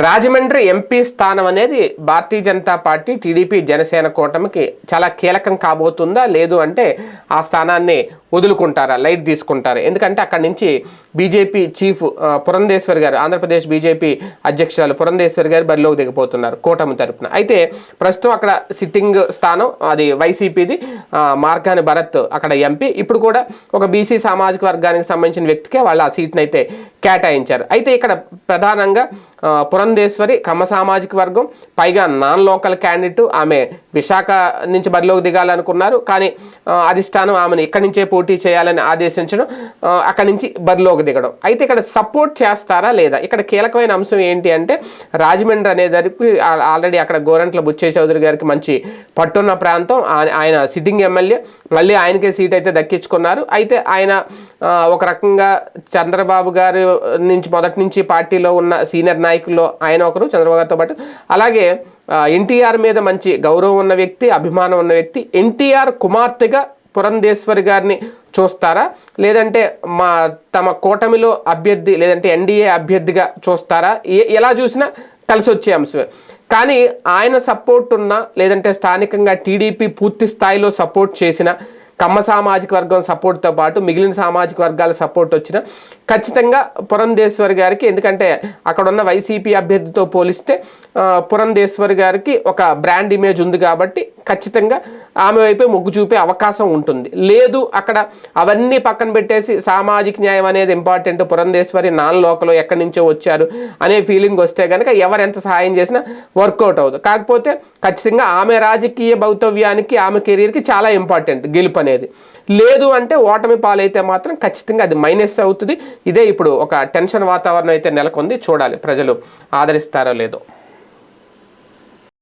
Rajahmundry MP స్థానం అనేది Bharatiya Janata party TDP Janasena కూటమికి చాలా కీలకం కాబోతుందా? లేదు అంటే ఆ స్థానాన్ని వదులుకుంటారా? లైట్ తీసుకుంటారా? ఎందుకంటే అక్కడి నుంచి బీజేపీ చీఫ్ పురంధేశ్వర్ గారు ఆంధ్రప్రదేశ్ బీజేపీ అధ్యక్షురాలు పురంధేశ్వర్ గారు బరిలోకి దిగిపోతున్నారు కూటమి తరపున. అయితే ప్రస్తుతం అక్కడ సిట్టింగ్ స్థానం అది వైసీపీది మార్గాని భరత్ అక్కడ ఎంపీ. ఇప్పుడు కూడా ఒక బీసీ సామాజిక వర్గానికి సంబంధించిన వ్యక్తికే వాళ్ళు ఆ సీట్ని అయితే కేటాయించారు. అయితే ఇక్కడ ప్రధానంగా పురంధేశ్వరి కమ్మ సామాజిక వర్గం పైగా నాన్ లోకల్ క్యాండిడేట్ ఆమె విశాఖ నుంచి బరిలోకి దిగాలనుకున్నారు. కానీ అధిష్టానం ఆమెను ఇక్కడి నుంచే పోటీ చేయాలని ఆదేశించడం అక్కడి నుంచి బరిలోకి దిగడం. అయితే ఇక్కడ సపోర్ట్ చేస్తారా లేదా? ఇక్కడ కీలకమైన అంశం ఏంటి అంటే రాజమండ్రి అనేదానికి ఆల్రెడీ అక్కడ గోరంట్ల బుచ్చే చౌదరి గారికి మంచి పట్టున్న ప్రాంతం. ఆయన సిట్టింగ్ ఎమ్మెల్యే. మళ్ళీ ఆయనకే సీట్ అయితే దక్కించుకున్నారు. అయితే ఆయన ఒక రకంగా చంద్రబాబు గారు నుంచి మొదటి నుంచి పార్టీలో ఉన్న సీనియర్ నాయకుల్లో ఆయన ఒకరు చంద్రబాబు గారితో పాటు. అలాగే ఎన్టీఆర్ మీద మంచి గౌరవం ఉన్న వ్యక్తి అభిమానం ఉన్న వ్యక్తి ఎన్టీఆర్ కుమార్తెగా పురంధేశ్వరి గారిని చూస్తారా? లేదంటే మా తమ కూటమిలో అభ్యర్థి లేదంటే ఎన్డీఏ అభ్యర్థిగా చూస్తారా? ఏ ఎలా చూసినా కలిసి వచ్చే అంశమే. కానీ ఆయన సపోర్ట్ ఉన్న లేదంటే స్థానికంగా టీడీపీ పూర్తి స్థాయిలో సపోర్ట్ చేసిన కమ్మ సామాజిక వర్గం సపోర్ట్తో పాటు మిగిలిన సామాజిక వర్గాల సపోర్ట్ వచ్చిన ఖచ్చితంగా పురంధేశ్వరి గారికి ఎందుకంటే అక్కడ ఉన్న వైసీపీ అభ్యర్థితో పోలిస్తే పురంధేశ్వరి గారికి ఒక బ్రాండ్ ఇమేజ్ ఉంది కాబట్టి ఖచ్చితంగా ఆమె వైపే మొగ్గు చూపే అవకాశం ఉంటుంది. లేదు అక్కడ అవన్నీ పక్కన పెట్టేసి సామాజిక న్యాయం అనేది ఇంపార్టెంట్ పురంధేశ్వరి నాన్ లోకలో ఎక్కడి నుంచో వచ్చారు అనే ఫీలింగ్ వస్తే కనుక ఎవరు ఎంత సహాయం చేసినా వర్కౌట్ అవ్వదు. కాకపోతే ఖచ్చితంగా ఆమె రాజకీయ భౌతవ్యానికి ఆమె కెరీర్కి చాలా ఇంపార్టెంట్ గెలుపు అనేది. లేదు అంటే ఓటమి పాలైతే మాత్రం ఖచ్చితంగా అది మైనస్ అవుతుంది. ఇదే ఇప్పుడు ఒక టెన్షన్ వాతావరణం అయితే నెలకొంది. చూడాలి ప్రజలు ఆదరిస్తారో లేదో.